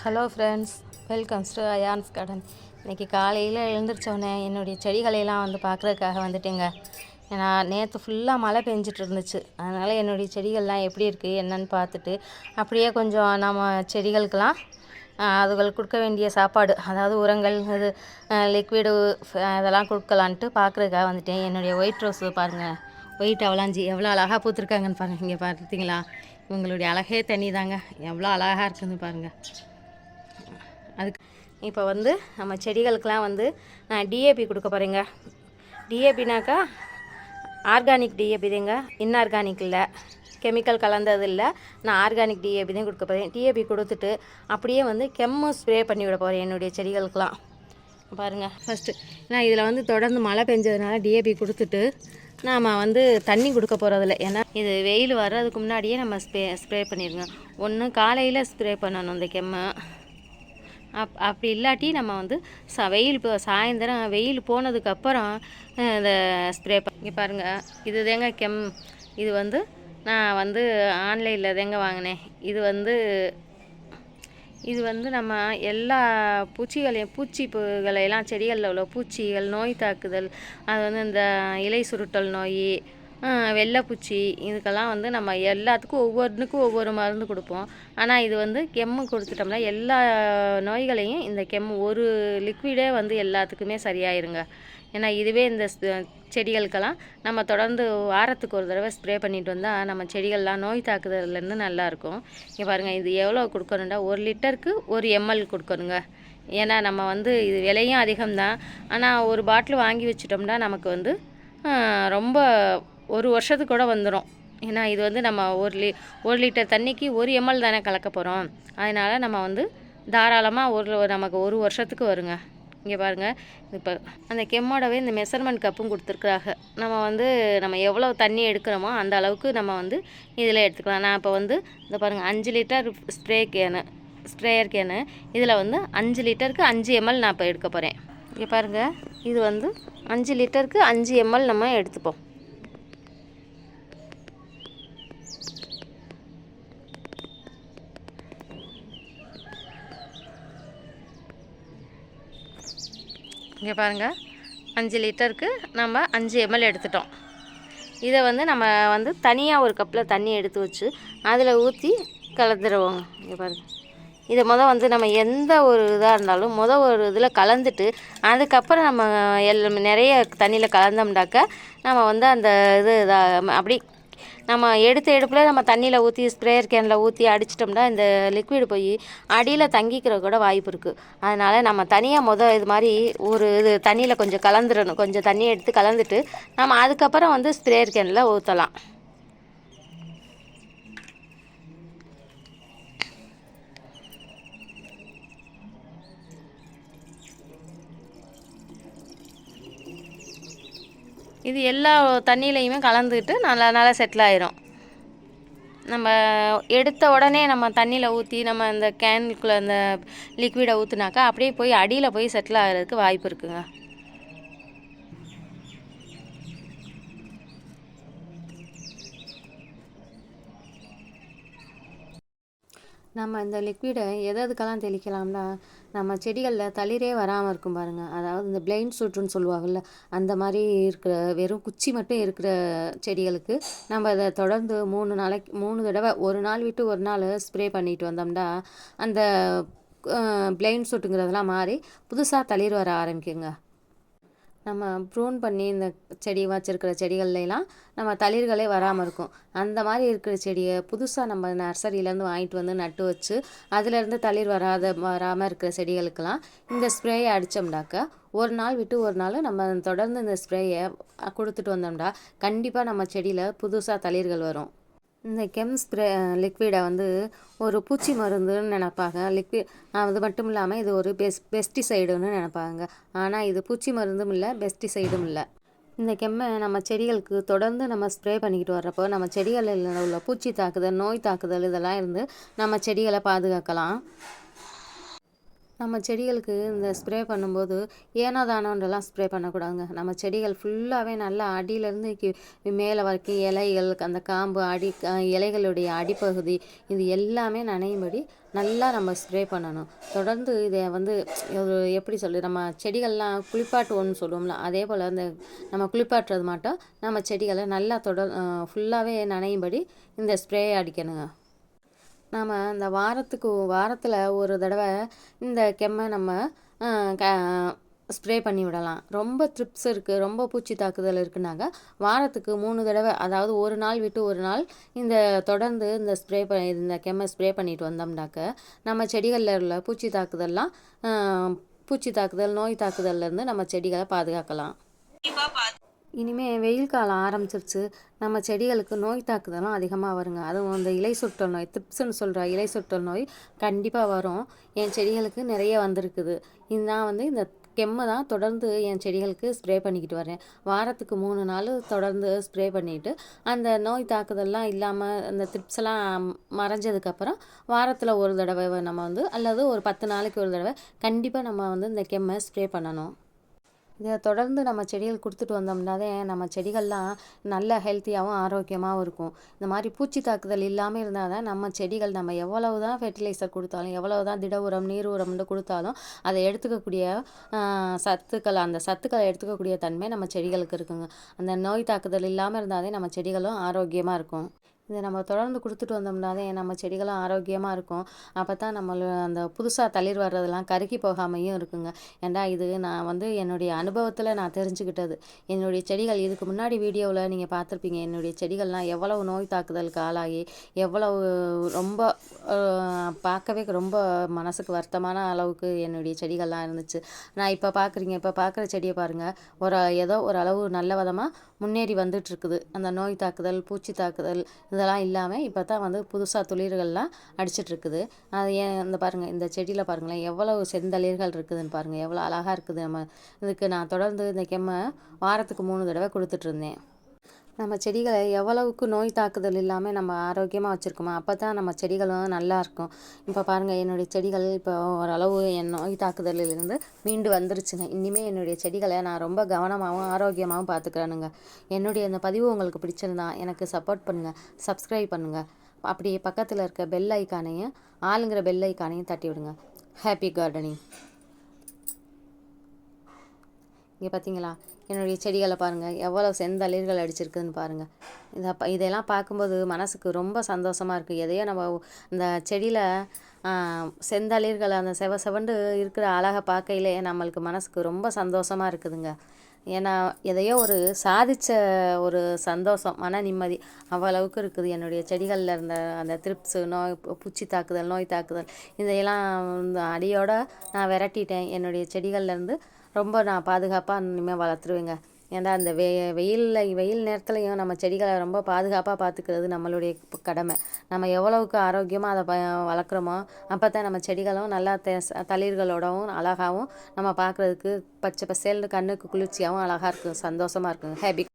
Hello friends welcomes to Ayan's garden இன்றைக்கி காலையில் எழுந்திரிச்சோடனே என்னுடைய செடிகளையெல்லாம் வந்து பார்க்குறதுக்காக வந்துட்டேங்க. ஏன்னா நேற்று ஃபுல்லாக மழை பெஞ்சிட்டு இருந்துச்சு. அதனால் என்னுடைய செடிகள்லாம் எப்படி இருக்குது என்னன்னு பார்த்துட்டு அப்படியே கொஞ்சம் நம்ம செடிகளுக்கெல்லாம் அதுகள் கொடுக்க வேண்டிய சாப்பாடு அதாவது உரங்கள் இது லிக்விடு அதெல்லாம் கொடுக்கலான்ட்டு பார்க்குறதுக்காக வந்துட்டேன். என்னுடைய ஒயிட் ரோஸ் பாருங்கள் ஒயிட் அவளாஞ்சி எவ்வளோ அழகாக பூத்துருக்காங்கன்னு பாருங்கள் இங்கே பார்த்தீங்களா இவங்களுடைய அழகே தண்ணி தாங்க எவ்வளோ அழகாக இருக்குதுன்னு பாருங்கள் இப்போ வந்து நம்ம செடிகளுக்கெலாம் வந்து நான் டிஏபி கொடுக்க போகிறேங்க டிஏபினாக்கா ஆர்கானிக் டிஏபி தாங்க இன்ஆர்கானிக் இல்லை. கெமிக்கல் கலந்தது இல்லை. நான் ஆர்கானிக் டிஏபி தான் கொடுக்க போகிறேன் டிஏபி கொடுத்துட்டு அப்படியே வந்து கெம்மு ஸ்ப்ரே பண்ணி விட போகிறேன் என்னுடைய செடிகளுக்கெலாம் பாருங்கள் ஃபஸ்ட்டு நான் இதில் வந்து தொடர்ந்து மழை பெஞ்சதுனால டிஏபி கொடுத்துட்டு நாம் வந்து தண்ணி கொடுக்க போகிறதில்ல ஏன்னா இது வெயில் வர்றதுக்கு முன்னாடியே நம்ம ஸ்ப்ரே ஸ்ப்ரே பண்ணிடுங்க. ஒன்று காலையில் ஸ்ப்ரே பண்ணணும் இந்த கெம்மை. அப் அப்படி இல்லாட்டி நம்ம வந்து ச வெயில் இப்போ சாயந்தரம் வெயில் போனதுக்கப்புறம் இந்த ஸ்ப்ரே இங்கே பாருங்கள் இது தேங்க கெம் இது வந்து நான் வந்து ஆன்லைனில் தேங்க வாங்கினேன். இது வந்து இது வந்து நம்ம எல்லா பூச்சிகளையும் பூச்சி பூச்சிப்புகளையெல்லாம் செடிகளில் உள்ள பூச்சிகள் நோய் தாக்குதல் அது வந்து இந்த இலை சுருட்டல் நோய் வெள்ளைப்பூச்சி இதுக்கெல்லாம் வந்து நம்ம எல்லாத்துக்கும் ஒவ்வொன்றுக்கும் ஒவ்வொரு மருந்து கொடுப்போம். ஆனால் இது வந்து கெம்மு கொடுத்துட்டோம்னா எல்லா நோய்களையும் இந்த கெம்மு ஒரு லிக்விடே வந்து எல்லாத்துக்குமே சரியாயிருங்க. ஏன்னா இதுவே இந்த செடிகளுக்கெல்லாம் நம்ம தொடர்ந்து வாரத்துக்கு ஒரு தடவை ஸ்ப்ரே பண்ணிட்டு வந்தால் நம்ம செடிகள்லாம் நோய் தாக்குதல்லேருந்து நல்லாயிருக்கும் இங்கே பாருங்கள் இது எவ்வளோ கொடுக்கணுண்டா ஒரு லிட்டருக்கு ஒரு எம்எல் கொடுக்கணுங்க. ஏன்னா நம்ம வந்து இது விலையும் அதிகம்தான். ஆனால் ஒரு பாட்டில் வாங்கி வச்சிட்டோம்னா நமக்கு வந்து ரொம்ப ஒரு வருஷத்துக்கு கூட வந்துடும் ஏன்னா இது வந்து நம்ம ஒரு லி ஒரு லிட்டர் தண்ணிக்கு ஒரு எம்எல் தானே கலக்க போகிறோம் அதனால் நம்ம வந்து தாராளமாக ஒரு நமக்கு ஒரு வருஷத்துக்கு வருங்க. இங்கே பாருங்கள் இப்போ அந்த கெம்மோடவே இந்த மெஷர்மெண்ட் கப்பும் கொடுத்துருக்குறாங்க. நம்ம வந்து நம்ம எவ்வளோ தண்ணி எடுக்கிறோமோ அந்த அளவுக்கு நம்ம வந்து இதில் எடுத்துக்கலாம். நான் இப்போ வந்து இந்த பாருங்கள் அஞ்சு litre spray can sprayer can இதில் வந்து அஞ்சு லிட்டருக்கு அஞ்சு எம்எல் நான் இப்போ எடுக்க போகிறேன் இங்கே பாருங்கள் இது வந்து அஞ்சு லிட்டருக்கு அஞ்சு எம்எல் நம்ம எடுத்துப்போம். இங்கே பாருங்கள் அஞ்சு லிட்டருக்கு நம்ம அஞ்சு எம்எல் எடுத்துட்டோம். இதை வந்து நம்ம வந்து தனியாக ஒரு கப்பில் தண்ணி எடுத்து வச்சு அதில் ஊற்றி கலந்துருவோங்க. இங்கே பாருங்கள் இதை மொதல் வந்து நம்ம எந்த ஒரு இதாக இருந்தாலும் மொதல் ஒரு இதில் கலந்துட்டு அதுக்கப்புறம் நம்ம எல் நிறைய தண்ணியில் கலந்தோம்னாக்கா நம்ம வந்து அந்த இது இதாக அப்படி நம்ம எடுத்த எடுப்பில் நம்ம தண்ணியில் ஊற்றி ஸ்ப்ரேயர் கேனில் ஊற்றி அடிச்சிட்டோம்னா இந்த லிக்விடு போய் அடியில் தங்கிக்கிற கூட வாய்ப்பு இருக்குது அதனால் நம்ம தனியாக மொதல் இது மாதிரி ஒரு இது தண்ணியில் கொஞ்சம் கலந்துடணும் கொஞ்சம் தண்ணியை எடுத்து கலந்துட்டு நம்ம அதுக்கப்புறம் வந்து ஸ்ப்ரேயர் கேனில் ஊற்றலாம் இது எல்லா தண்ணியிலையுமே கலந்துக்கிட்டு நல்லா நல்லா செட்டில் ஆயிரும். நம்ம எடுத்த உடனே நம்ம தண்ணியில் ஊற்றி நம்ம அந்த கேனுக்குள்ளே அந்த லிக்விடை ஊற்றுனாக்கா அப்படியே போய் அடியில் போய் செட்டில் ஆகிறதுக்கு வாய்ப்பு இருக்குங்க. நம்ம இந்த லிக்விடை எது எதுக்கெல்லாம் தெளிக்கலாம்னா நம்ம செடிகளில் தளிரே வராமல் இருக்கும் பாருங்கள் அதாவது இந்த பிளைண்ட் சூட்டுன்னு சொல்லுவாங்கள்ல அந்த மாதிரி இருக்கிற வெறும் குச்சி மட்டும் இருக்கிற செடிகளுக்கு நம்ம அதை தொடர்ந்து மூணு நாளைக்கு மூணு தடவை ஒரு நாள் விட்டு ஒரு நாள் ஸ்ப்ரே பண்ணிட்டு வந்தோம்னா அந்த பிளைண்ட் சூட்டுங்கிறதெல்லாம் மாறி புதுசாக தளிர் வர ஆரம்பிக்குங்க. நம்ம ப்ரூன் பண்ணி இந்த செடி வச்சுருக்கிற செடிகள்லாம் நம்ம தளிர்களே வராமல் இருக்கும். அந்த மாதிரி இருக்கிற செடியை புதுசாக நம்ம நர்சரியிலேருந்து வாங்கிட்டு வந்து நட்டு வச்சு அதுலேருந்து தளிர் வராத வராமல் இருக்கிற செடிகளுக்கெல்லாம் இந்த ஸ்ப்ரேயை அடித்தோம்னாக்கா ஒரு நாள் விட்டு ஒரு நாள் நம்ம தொடர்ந்து இந்த ஸ்ப்ரேயை கொடுத்துட்டு வந்தோம்னா கண்டிப்பாக நம்ம செடியில் புதுசாக தளிர்கள் வரும். இந்த கெம் ஸ்ப்ரே லிக்விடை வந்து ஒரு பூச்சி மருந்துன்னு நினைப்பாங்க. லிக்விட் அது மட்டும் இல்லாமல் இது ஒரு பெஸ் பெஸ்டிசைடுன்னு நினைப்பாங்க. ஆனால் இது பூச்சி மருந்தும் இல்லை பெஸ்டிசைடும் இல்லை. இந்த கெம்மை நம்ம செடிகளுக்கு தொடர்ந்து நம்ம ஸ்ப்ரே பண்ணிக்கிட்டு வர்றப்போ நம்ம செடிகளில் உள்ள பூச்சி தாக்குதல் நோய் தாக்குதல் இதெல்லாம் இருந்து நம்ம செடிகளை பாதுகாக்கலாம். நம்ம செடிகளுக்கு இந்த ஸ்ப்ரே பண்ணும்போது ஏனோ தானோன்றலாம் ஸ்ப்ரே பண்ணக்கூடாதுங்க. நம்ம செடிகள் ஃபுல்லாகவே நல்லா அடியிலேருந்து கி மேலே வரைக்கும் இலைகள் அந்த காம்பு அடி இலைகளுடைய அடிப்பகுதி இது எல்லாமே நனையும்படி நல்லா நம்ம ஸ்ப்ரே பண்ணணும். தொடர்ந்து இதை வந்து ஒரு எப்படி சொல்லு நம்ம செடிகள்லாம் குளிப்பாட்டுவோம்னு சொல்லுவோம்ல அதே போல் அந்த நம்ம குளிப்பாட்டுறது மட்டும். நம்ம செடிகளை நல்லா தொடர் ஃபுல்லாகவே நனையும்படி இந்த ஸ்ப்ரே அடிக்கணுங்க. நாம் இந்த வாரத்துக்கு வாரத்தில் ஒரு தடவை இந்த கெம்மை நம்ம க ஸ்ப்ரே பண்ணி விடலாம். ரொம்ப ட்ரிப்ஸ் இருக்குது ரொம்ப பூச்சி தாக்குதல் இருக்குனாங்க வாரத்துக்கு மூணு தடவை அதாவது ஒரு நாள் விட்டு ஒரு நாள் இந்த தொடர்ந்து இந்த ஸ்ப்ரே ப இந்த கெம்மை ஸ்ப்ரே பண்ணிட்டு வந்தோம்னாக்க நம்ம செடிகளில் உள்ள பூச்சி தாக்குதல்லாம் பூச்சி தாக்குதல் நோய் தாக்குதல்லேருந்து நம்ம செடிகளை பாதுகாக்கலாம். இனிமேல் வெயில் காலம் ஆரம்பிச்சிருச்சு. நம்ம செடிகளுக்கு நோய் தாக்குதலும் அதிகமாக வருங்க. அதுவும் அந்த இலை சுற்றல் நோய் திப்ஸ்ன்னு சொல்கிற இலை சுற்றல் நோய் கண்டிப்பாக வரும். என் செடிகளுக்கு நிறைய வந்திருக்குது. நான் வந்து இந்த கெம்மை தான் தொடர்ந்து என் செடிகளுக்கு ஸ்ப்ரே பண்ணிக்கிட்டு வரேன். வாரத்துக்கு மூணு நாள் தொடர்ந்து ஸ்ப்ரே பண்ணிவிட்டு அந்த நோய் தாக்குதல்லாம் இல்லாமல் அந்த த்ரிப்ஸ்லாம் மறைஞ்சதுக்கப்புறம் வாரத்தில் ஒரு தடவை நம்ம வந்து அல்லது ஒரு பத்து நாளைக்கு ஒரு தடவை கண்டிப்பாக நம்ம வந்து இந்த கெம்மை ஸ்ப்ரே பண்ணணும். இதை தொடர்ந்து நம்ம செடிகள் கொடுத்துட்டு வந்தோம்னாலே நம்ம செடிகள்லாம் நல்ல ஹெல்த்தியாகவும் ஆரோக்கியமாகவும் இருக்கும். இந்த மாதிரி பூச்சி தாக்குதல் இல்லாமல் இருந்தால் தான் நம்ம செடிகள் நம்ம எவ்வளவு தான் ஃபெர்டிலைசர் கொடுத்தாலும் எவ்வளவு தான் திட உரம் நீர் உரம்னு கொடுத்தாலும் அதை எடுத்துக்கக்கூடிய சத்துக்கள் அந்த சத்துக்களை எடுத்துக்கக்கூடிய தன்மை நம்ம செடிகளுக்கு இருக்குங்க. அந்த நோய் தாக்குதல் இல்லாமல் இருந்தாலே நம்ம செடிகளும் ஆரோக்கியமாக இருக்கும். இதை நம்ம தொடர்ந்து கொடுத்துட்டு வந்தோம்னாலே நம்ம செடிகளும் ஆரோக்கியமாக இருக்கும். அப்போ தான் நம்மள அந்த புதுசாக தளிர் வர்றதெல்லாம் கருக்கி போகாமையும் இருக்குங்க. ஏன்டா இது? நான் வந்து என்னுடைய அனுபவத்தில் நான் தெரிஞ்சுக்கிட்டது. என்னுடைய செடிகள் இதுக்கு முன்னாடி வீடியோவில் நீங்கள் பார்த்துருப்பீங்க. என்னுடைய செடிகள்லாம் எவ்வளவு நோய் தாக்குதலுக்கு ஆளாகி எவ்வளவு ரொம்ப பார்க்கவே ரொம்ப மனசுக்கு வருத்தமான அளவுக்கு என்னுடைய செடிகள்லாம் இருந்துச்சு. நான் இப்போ பார்க்குறீங்க இப்போ பார்க்குற செடியை பாருங்கள் ஒரு ஏதோ ஒரு அளவு நல்ல விதமாக முன்னேறி வந்துட்டுருக்குது அந்த நோய் தாக்குதல் பூச்சி தாக்குதல் இதெல்லாம் இல்லாமல் இப்போ தான் வந்து புதுசாக துளிர்கள்லாம் அடிச்சிட்ருக்குது அது ஏன் இந்த பாருங்கள் இந்த செடியில் பாருங்களேன் எவ்வளவு செந்தளிர்கள் இருக்குதுன்னு பாருங்கள் எவ்வளோ அழகாக இருக்குது. நம்ம இதுக்கு நான் தொடர்ந்து இந்த கெம்மை வாரத்துக்கு மூணு தடவை கொடுத்துட்ருந்தேன் நம்ம செடிகளை எவ்வளவுக்கு நோய் தாக்குதல் இல்லாமல் நம்ம ஆரோக்கியமாக வச்சுருக்கோமோ அப்போ தான் நம்ம செடிகளும் நல்லாயிருக்கும் இப்போ பாருங்கள் என்னுடைய செடிகள் இப்போ ஓரளவு என் நோய் தாக்குதலிலிருந்து மீண்டு வந்துருச்சுங்க. இனிமேல் என்னுடைய செடிகளை நான் ரொம்ப கவனமாகவும் ஆரோக்கியமாகவும் பார்த்துக்கிறேனுங்க என்னுடைய இந்த பதிவு உங்களுக்கு பிடிச்சிருந்தா எனக்கு சப்போர்ட் பண்ணுங்கள் சப்ஸ்கிரைப் பண்ணுங்கள் அப்படியே பக்கத்தில் இருக்க பெல் ஐக்கானையும் ஆளுங்கிற பெல் ஐக்கானையும் தட்டி விடுங்க ஹாப்பி கார்டனிங் இங்கே பார்த்தீங்களா என்னுடைய செடிகளை பாருங்கள் எவ்வளோ செந்தளிர்கள் அடிச்சிருக்குதுன்னு பாருங்கள் இதை இதெல்லாம் பார்க்கும்போது மனசுக்கு ரொம்ப சந்தோஷமாக இருக்குது எதையோ நம்ம இந்த செடியில் செந்தளிர்கள் அந்த செவ செவண்டு இருக்கிற அழகை பார்க்கையிலே நம்மளுக்கு மனசுக்கு ரொம்ப சந்தோஷமாக இருக்குதுங்க. ஏன்னா எதையோ ஒரு சாதித்த ஒரு சந்தோஷம் மன நிம்மதி அவ்வளவுக்கு இருக்குது. என்னுடைய செடிகளில் இருந்த அந்த த்ரிப்ஸு நோய் பூச்சி தாக்குதல் நோய் தாக்குதல் இதையெல்லாம் அடியோடு நான் விரட்டிட்டேன். என்னுடைய செடிகள்லேருந்து ரொம்ப நான் பாதுகாப்பாக இனிமேல் வளர்த்துருவேங்க. ஏன்னா அந்த வெ வெயிலில் வெயில் நேரத்துலையும் நம்ம செடிகளை ரொம்ப பாதுகாப்பாக பார்த்துக்கிறது நம்மளுடைய கடமை. நம்ம எவ்வளவுக்கு ஆரோக்கியமாக அதை ப வளர்க்குறோமோ அப்போ தான் நம்ம செடிகளும் நல்லா த தளிர்களோடவும் அழகாகவும் நம்ம பார்க்குறதுக்கு பச்சை பசேல்னு கண்ணுக்கு குளிர்ச்சியாகவும் அழகாக இருக்கும் சந்தோஷமாக இருக்குங்க ஹேபி